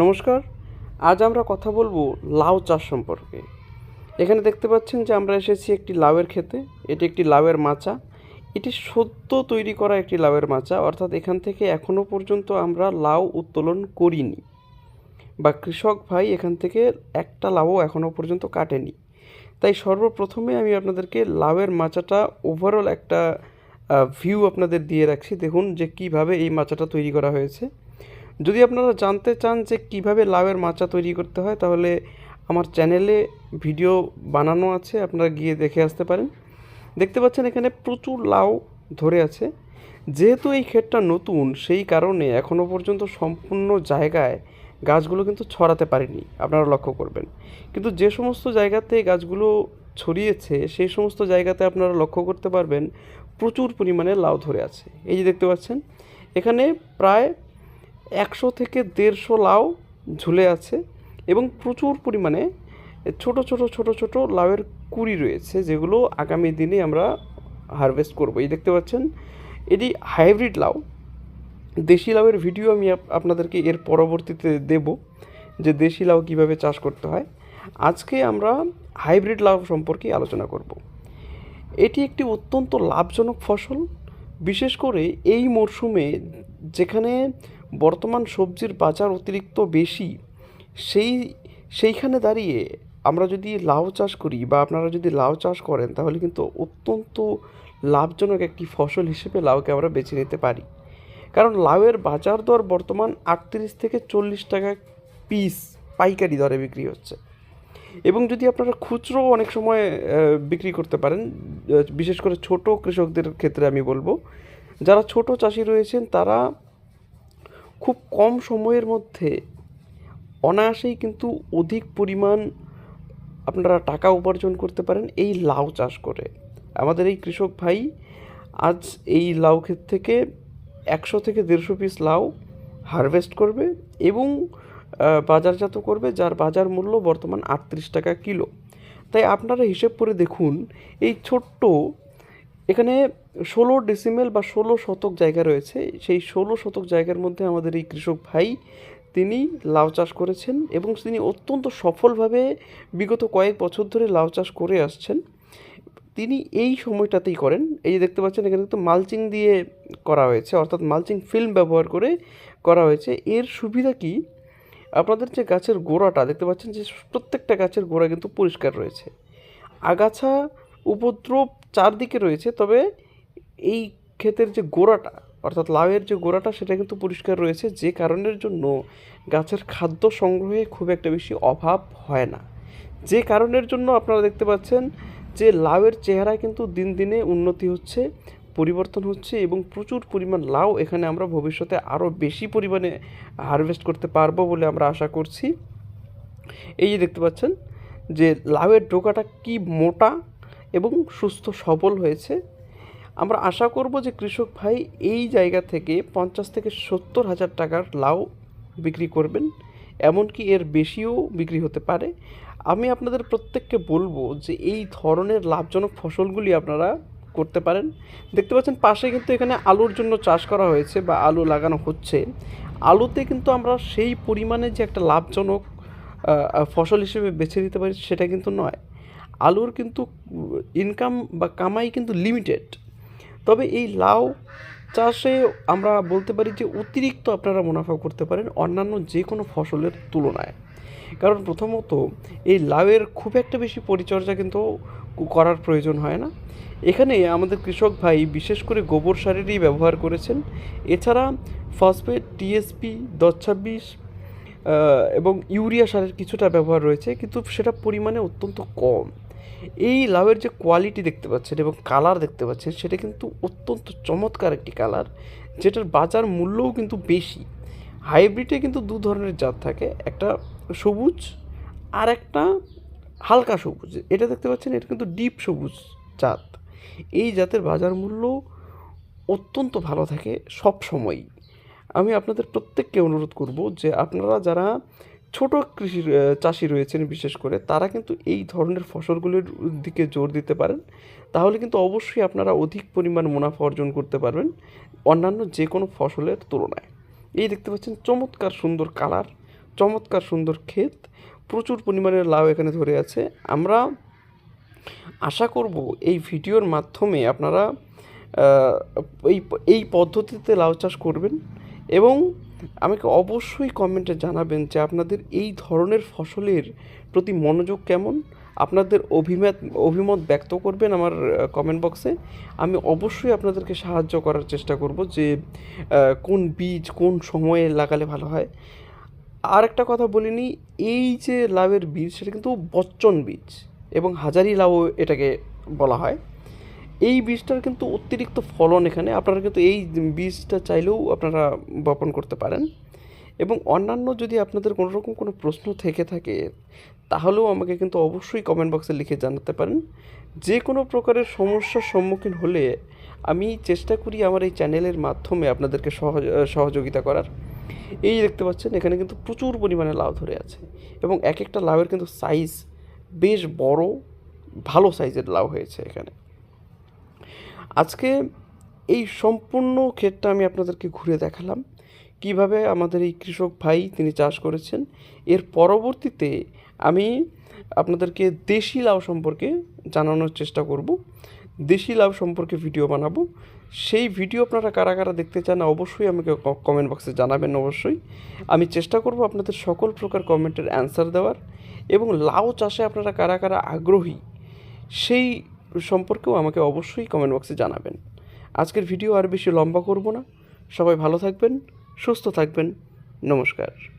নমস্কার, আজ আমরা কথা বলব লাউ চাষ সম্পর্কে। এখানে দেখতে পাচ্ছেন যে আমরা এসেছি একটি লাউয়ের ক্ষেতে, এটি একটি লাউয়ের মাচা। এটি সদ্য তৈরি করা একটি লাউয়ের মাচা, অর্থাৎ এখান থেকে এখনও পর্যন্ত আমরা লাউ উত্তোলন করিনি। বা কৃষক ভাই এখান থেকে একটা লাউও এখনও পর্যন্ত কাটেনি। তাই সর্বপ্রথমে আমি আপনাদেরকে লাউয়ের মাচাটা ওভারঅল একটা ভিউ আপনাদের দিয়ে রাখছি। দেখুন যে কীভাবে এই মাচাটা তৈরি করা হয়েছে। যদি আপনারা জানতে চান যে কীভাবে লাউয়ের মাচা তৈরি করতে হয়, তাহলে আমার চ্যানেলে ভিডিও বানানো আছে, আপনারা গিয়ে দেখে আসতে পারেন। দেখতে পাচ্ছেন এখানে প্রচুর লাউ ধরে আছে। যেহেতু এই ক্ষেতটা নতুন, সেই কারণে এখনও পর্যন্ত সম্পূর্ণ জায়গায় গাছগুলো কিন্তু ছড়াতে পারেনি, আপনারা লক্ষ্য করবেন। কিন্তু যে সমস্ত জায়গাতে গাছগুলো ছড়িয়েছে, সেই সমস্ত জায়গাতে আপনারা লক্ষ্য করতে পারবেন প্রচুর পরিমাণে লাউ ধরে আছে। এই যে দেখতে পাচ্ছেন, এখানে প্রায় একশো থেকে দেড়শো লাউ ঝুলে আছে এবং প্রচুর পরিমাণে ছোট ছোট ছোট ছোট লাউয়ের কুড়ি রয়েছে, যেগুলো আগামী দিনে আমরা হারভেস্ট করব। এই দেখতে পাচ্ছেন, এটি হাইব্রিড লাউ। দেশি লাউয়ের ভিডিও আমি আপনাদেরকে এর পরবর্তীতে দেব, যে দেশি লাউ কীভাবে চাষ করতে হয়। আজকে আমরা হাইব্রিড লাউ সম্পর্কে আলোচনা করব। এটি একটি অত্যন্ত লাভজনক ফসল। বিশেষ করে এই মরশুমে যেখানে বর্তমান সবজির বাজার অতিরিক্ত বেশি, সেই, সেইখানে দাঁড়িয়ে আমরা যদি লাউ চাষ করি বা আপনারা যদি লাউ চাষ করেন, তাহলে কিন্তু অত্যন্ত লাভজনক একটি ফসল হিসেবে লাউকে আমরা বেছে নিতে পারি। কারণ লাউয়ের বাজার দর বর্তমান আটত্রিশ থেকে চল্লিশ টাকা পিস পাইকারি দরে বিক্রি হচ্ছে। এবং যদি আপনারা খুচরো অনেক সময় বিক্রি করতে পারেন বিশেষ করে ছোট কৃষকদের ক্ষেত্রে আমি বলব, যারা ছোট চাষি রয়েছেন, তারা খুব কম সময়ের মধ্যে অনায়াসেই কিন্তু অধিক পরিমাণ আপনারা টাকা উপার্জন করতে পারেন এই লাউ চাষ করে। আমাদের এই কৃষক ভাই আজ এই লাউ ক্ষেত থেকে একশো থেকে দেড়শো পিস লাউ হারভেস্ট করবে এবং বাজারজাত করবে, যার বাজার মূল্য বর্তমান আটত্রিশ টাকা কিলো। তাই আপনারা হিসেব করে দেখুন, এই ছোট্ট এখানে ষোলো ডিসিমেল বা ষোলো শতক জায়গা রয়েছে। সেই ষোলো শতক জায়গার মধ্যে আমাদের এই কৃষক ভাই তিনি লাউ চাষ করেছেন এবং তিনি অত্যন্ত সফলভাবে বিগত কয়েক বছর ধরে লাউ চাষ করে আসছেন। তিনি এই সময়টাতেই করেন। এই যে দেখতে পাচ্ছেন, এখানে কিন্তু মালচিং দিয়ে করা হয়েছে, অর্থাৎ মালচিং ফিল্ম ব্যবহার করে করা হয়েছে। এর সুবিধা কি? আপনাদের যে গাছের গোড়াটা, দেখতে পাচ্ছেন যে প্রত্যেকটা গাছের গোড়া কিন্তু পরিষ্কার রয়েছে। আগাছা উপদ্রব চারদিকে রয়েছে, তবে এই ক্ষেতের যে গোড়াটা, অর্থাৎ লাউয়ের যে গোড়াটা, সেটা কিন্তু পরিষ্কার রয়েছে। যে কারণের জন্য গাছের খাদ্য সংগ্রহে খুব একটা বেশি অভাব হয় না। যে কারণের জন্য আপনারা দেখতে পাচ্ছেন যে লাউয়ের চেহারা কিন্তু দিন দিনে উন্নতি হচ্ছে, পরিবর্তন হচ্ছে এবং প্রচুর পরিমাণ লাউ এখানে আমরা ভবিষ্যতে আরও বেশি পরিমাণে হারভেস্ট করতে পারব বলে আমরা আশা করছি। এই যে দেখতে পাচ্ছেন যে লাউয়ের ডোকাটা কি মোটা এবং সুস্থ সবল হয়েছে। আমরা আশা করব যে কৃষক ভাই এই জায়গা থেকে পঞ্চাশ থেকে সত্তর হাজার টাকার লাউ বিক্রি করবেন, এমনকি এর বেশিও বিক্রি হতে পারে। আমি আপনাদের প্রত্যেককে বলব যে এই ধরনের লাভজনক ফসলগুলি আপনারা করতে পারেন। দেখতে পাচ্ছেন, পাশে কিন্তু এখানে আলুর জন্য চাষ করা হয়েছে বা আলু লাগানো হচ্ছে। আলুতে কিন্তু আমরা সেই পরিমাণে যে একটা লাভজনক ফসল হিসেবে বেছে নিতে পারি সেটা কিন্তু নয়। আলুর কিন্তু ইনকাম বা কামাই কিন্তু লিমিটেড তবে এই লাউ চাষে আমরা বলতে পারি যে অতিরিক্ত আপনারা মুনাফা করতে পারেন অন্যান্য যে কোনো ফসলের তুলনায়। কারণ প্রথমত এই লাউয়ের খুব একটা বেশি পরিচর্যা কিন্তু করার প্রয়োজন হয় না। এখানে আমাদের কৃষক ভাই বিশেষ করে গোবর সারেরই ব্যবহার করেছেন। এছাড়া ফসফেট টিএসপি দশ ছাব্বিশ এবং ইউরিয়া সারের কিছুটা ব্যবহার রয়েছে, কিন্তু সেটা পরিমাণে অত্যন্ত কম। এই লাউয়ের যে কোয়ালিটি দেখতে পাচ্ছেন এবং কালার দেখতে পাচ্ছেন, সেটা কিন্তু অত্যন্ত চমৎকার একটি কালার যেটার বাজার মূল্যও কিন্তু বেশি। হাইব্রিডে কিন্তু দু ধরনের জাত থাকে, একটা সবুজ আর একটা হালকা সবুজ। এটা দেখতে পাচ্ছেন, এটা কিন্তু ডিপ সবুজ জাত। এই জাতের বাজার মূল্য অত্যন্ত ভালো থাকে সব সময়ই আমি আপনাদের প্রত্যেককে অনুরোধ করব যে আপনারা যারা ছোট কৃষি চাষি রয়েছেন বিশেষ করে, তারা কিন্তু এই ধরনের ফসলগুলির দিকে জোর দিতে পারেন। তাহলে কিন্তু অবশ্যই আপনারা অধিক পরিমাণ মুনাফা অর্জন করতে পারবেন অন্যান্য যে কোনো ফসলের তুলনায়। এই দেখতে পাচ্ছেন চমৎকার সুন্দর কালার, চমৎকার সুন্দর ক্ষেত, প্রচুর পরিমাণে লাউ এখানে ধরে আছে। আমরা আশা করব এই ভিডিওর মাধ্যমে আপনারা এই এই পদ্ধতিতে লাউ চাষ করবেন এবং আমাকে অবশ্যই কমেন্টে জানাবেন যে আপনাদের এই ধরনের ফসলের প্রতি মনোযোগ কেমন? আপনাদের অভিমত অভিমত ব্যক্ত করবেন আমার কমেন্ট বক্সে আমি অবশ্যই আপনাদেরকে সাহায্য করার চেষ্টা করব যে কোন বীজ কোন সময়ে লাগালে ভালো হয়। আর একটা কথা বলিনি এই যে লাউয়ের বীজ সেটা কিন্তু বচ্চন বীজ এবং হাজারি লাউ এটাকে বলা হয়। এই বীজটার কিন্তু অতিরিক্ত ফলন এখানে। আপনারা কিন্তু এই বীজটা চাইলেও আপনারা বপন করতে পারেন। এবং অন্যান্য যদি আপনাদের কোনো রকম কোনো প্রশ্ন থেকে থাকে, তাহলেও আমাকে কিন্তু অবশ্যই কমেন্ট বক্সে লিখে জানাতে পারেন। যে কোনো প্রকারের সমস্যার সম্মুখীন হলে আমি চেষ্টা করি আমার এই চ্যানেলের মাধ্যমে আপনাদেরকে সহযোগিতা করার। এই দেখতে পাচ্ছেন, এখানে কিন্তু প্রচুর পরিমাণে লাউ ধরে আছে। এবং এক একটা লাউয়ের কিন্তু সাইজ বেশ বড়, ভালো সাইজের লাউ হয়েছে এখানে। আজকে এই সম্পূর্ণ ক্ষেতটা আমি আপনাদেরকে ঘুরে দেখালাম। কীভাবে আমাদের এই কৃষক ভাই তিনি চাষ করেছেন। এর পরবর্তীতে আমি আপনাদেরকে দেশি লাউ সম্পর্কে জানানোর চেষ্টা করব। দেশি লাউ সম্পর্কে ভিডিও বানাবো। সেই ভিডিও আপনারা কারা কারা দেখতে চান অবশ্যই আমাকে কমেন্ট বক্সে জানাবেন অবশ্যই। আমি চেষ্টা করব আপনাদের সকল প্রকার কমেন্টের অ্যান্সার দেওয়ার। এবং লাউ চাষে আপনারা কারা কারা আগ্রহী, সেই সম্পর্কেও আমাকে অবশ্যই কমেন্ট বক্সে জানাবেন। আজকের ভিডিও আর বেশি লম্বা করব না। সবাই ভালো থাকবেন, সুস্থ থাকবেন। নমস্কার।